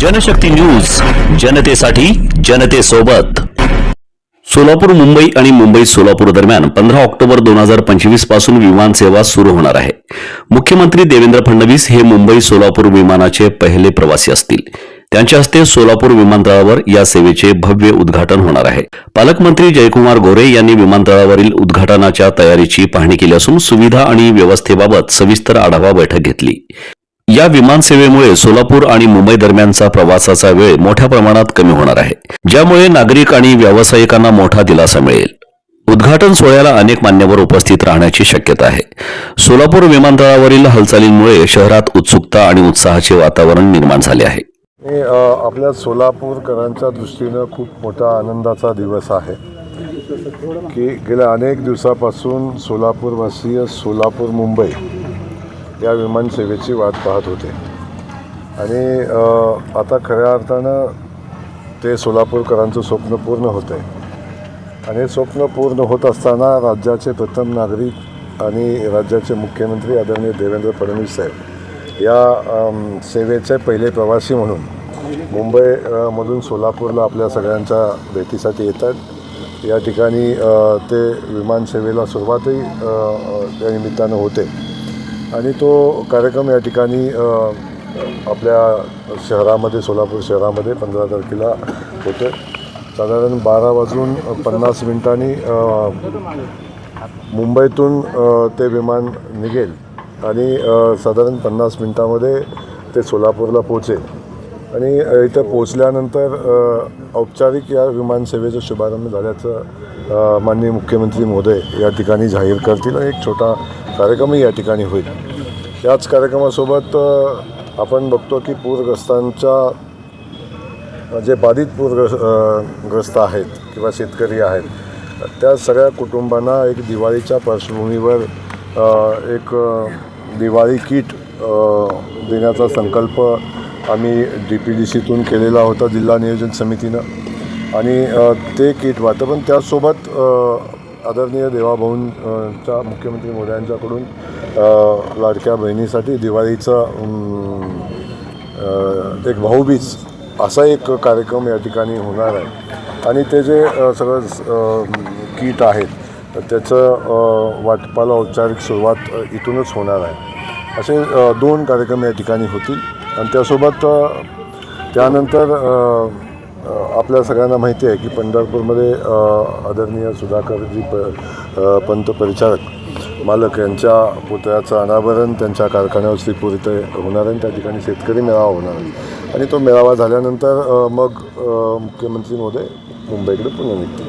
Janshakti news जनतेसाठी जनतेसोबत. सोलापूर मुंबई आणि मुंबई सोलापूर दरम्यान पंधरा ऑक्टोबर दोन हजार पंचवीसपासून विमान सेवा सुरू होणार आहे. मुख्यमंत्री देवेंद्र फडणवीस हे मुंबई सोलापूर विमानाचे पहिले प्रवासी असतील. त्यांच्या हस्ते सोलापूर विमानतळावर या सेवेचे भव्य उद्घाटन होणार आहे. पालकमंत्री जयकुमार गोरे यांनी विमानतळावरील उद्घाटनाच्या तयारीची पाहणी केली असून सुविधा आणि व्यवस्थेबाबत सविस्तर आढावा बैठक घेतली. या विमानसेवेमुळे सोलापूर आणि मुंबई दरम्यानचा प्रवासाचा वेळ मोठ्या प्रमाणात कमी होणार आहे ज्यामुळे नागरिक आणि व्यावसायिकांना मोठा दिलासा मिळेल. उद्घाटन सोहळ्याला अनेक मान्यवर उपस्थित राहण्याची शक्यता आहे. सोलापूर विमानतळावरील हालचालींमुळे शहरात उत्सुकता आणि उत्साहाचे वातावरण निर्माण झाले आहे. हे आपल्या सोलापूरकरांच्या दृष्टीनं खूप मोठा आनंदाचा दिवस आहे. की गेल्या अनेक दिवसापासून सोलापूरवासीय सोलापूर मुंबई या विमानसेवेची वाट पाहत होते. आणि आता खऱ्या अर्थानं ते सोलापूरकरांचं स्वप्न पूर्ण होतं आहे आणि स्वप्न पूर्ण होत असताना राज्याचे प्रथम नागरिक आणि राज्याचे मुख्यमंत्री आदरणीय देवेंद्र फडणवीस साहेब या सेवेचे पहिले प्रवासी म्हणून मुंबईमधून सोलापूरला आपल्या सगळ्यांच्या भेटीसाठी येतात. या ठिकाणी ते विमानसेवेला सुरुवातही त्या निमित्तानं होते. आणि तो कार्यक्रम या ठिकाणी आपल्या शहरामध्ये सोलापूर शहरामध्ये पंधरा तारखेला होतो साधारण बारा वाजून पन्नास मिनिटांनी मुंबईतून ते विमान निघेल. आणि साधारण पन्नास मिनटामध्ये ते सोलापूरला पोचेल आणि इथं पोचल्यानंतर औपचारिक या विमानसेवेचा शुभारंभ झाल्याचं माननीय मुख्यमंत्री मोदय या ठिकाणी जाहीर करतील. आणि एक छोटा कार्यक्रमही या ठिकाणी होईल. याच कार्यक्रमासोबत आपण बघतो की पूरग्रस्तांच्या जे बाधित पूरग्रस्त ग्रस्त आहेत किंवा शेतकरी आहेत त्या सगळ्या कुटुंबांना एक दिवाळीच्या पार्श्वभूमीवर एक दिवाळी किट देण्याचा संकल्प आम्ही डी पी डी सीतून केलेला होता जिल्हा नियोजन समितीनं. आणि ते किट वाटतं पण त्याचसोबत आदरणीय देवाभाऊंच्या मुख्यमंत्री मोदयांच्याकडून लाडक्या बहिणीसाठी दिवाळीचं एक भाऊबीज असा एक कार्यक्रम या ठिकाणी होणार आहे. आणि ते जे सगळं किट आहेत तर त्याचं वाटपाला औपचारिक सुरुवात इथूनच होणार आहे. असे दोन कार्यक्रम या ठिकाणी होतील. आणि त्यासोबत त्यानंतर आपल्या सगळ्यांना माहिती आहे की पंढरपूरमध्ये आदरणीय सुधाकरजी प पंत परिचारक मालक यांच्या पुतळ्याचं अनावरण त्यांच्या कारखान्यावर श्रीपूर इथे होणार आहे. आणि त्या ठिकाणी शेतकरी मेळावा होणार आहे. आणि तो मेळावा झाल्यानंतर मग मुख्यमंत्री महोदय मुंबईकडे पुन्हा निघतील.